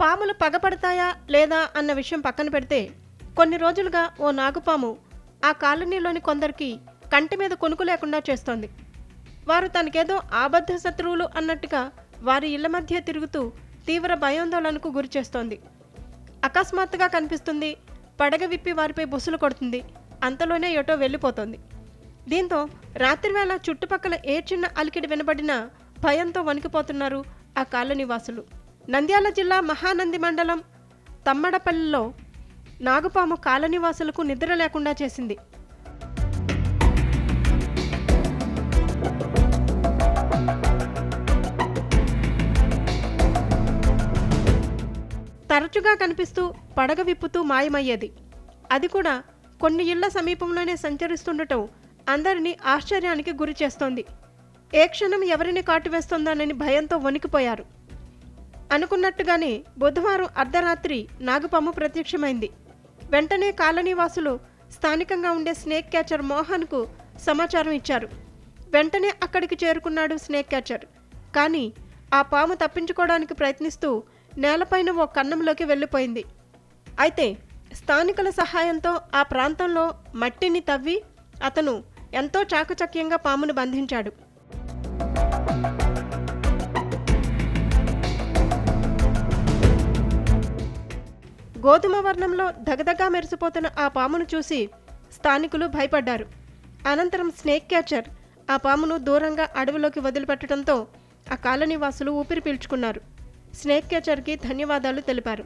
పాములు పగపడతాయా లేదా అన్న విషయం పక్కన పెడితే కొన్ని రోజులుగా ఓ నాగుపాము ఆ కాలనీలోని కొందరికి కంటి మీద కొనుకు లేకుండా చేస్తోంది. వారు తనకేదో ఆబద్ధ శత్రువులు అన్నట్టుగా వారి ఇళ్ళ మధ్య తిరుగుతూ తీవ్ర భయాందోళనకు గురి చేస్తోంది. అకస్మాత్తుగా కనిపిస్తుంది పడగ విప్పి వారిపై బుసలు కొడుతుంది అంతలోనే ఎటో వెళ్ళిపోతుంది. దీంతో రాత్రివేళ చుట్టుపక్కల ఏ చిన్న అలికిడి వినబడినా భయంతో వణికిపోతున్నారు ఆ కాలనీ వాసులు నంద్యాల జిల్లా మహానంది మండలం తమ్మడపల్లిలో నాగుపాము కాలనివాసులకు నిద్ర లేకుండా చేసింది. తరచుగా కనిపిస్తూ పడగ విప్పుతూ మాయమయ్యేది. అది కూడా కొన్ని ఇళ్ళ సమీపంలోనే సంచరిస్తుండటం అందరినీ ఆశ్చర్యానికి గురి చేస్తోంది. ఏ క్షణం ఎవరిని కాటువేస్తోందోనని భయంతో వణికిపోయారు. అనుకున్నట్టుగానే బుధవారం అర్ధరాత్రి నాగుపాము ప్రత్యక్షమైంది. వెంటనే కాలనీవాసులు స్థానికంగా ఉండే స్నేక్ క్యాచర్ మోహన్కు సమాచారం ఇచ్చారు. వెంటనే అక్కడికి చేరుకున్నాడు స్నేక్ క్యాచర్. కానీ ఆ పాము తప్పించుకోవడానికి ప్రయత్నిస్తూ నేలపైన ఓ కన్నంలోకి వెళ్ళిపోయింది. అయితే స్థానికుల సహాయంతో ఆ ప్రాంతంలో మట్టిని తవ్వి అతను ఎంతో చాకచక్యంగా పామును బంధించాడు. గోధుమ వర్ణంలో దగదగా మెరిసిపోతున్న ఆ పామును చూసి స్థానికులు భయపడ్డారు. అనంతరం స్నేక్ క్యాచర్ ఆ పామును దూరంగా అడవిలోకి వదిలిపెట్టడంతో ఆ కాలనీ వాసులు ఊపిరి పీల్చుకున్నారు. స్నేక్ క్యాచర్కి ధన్యవాదాలు తెలిపారు.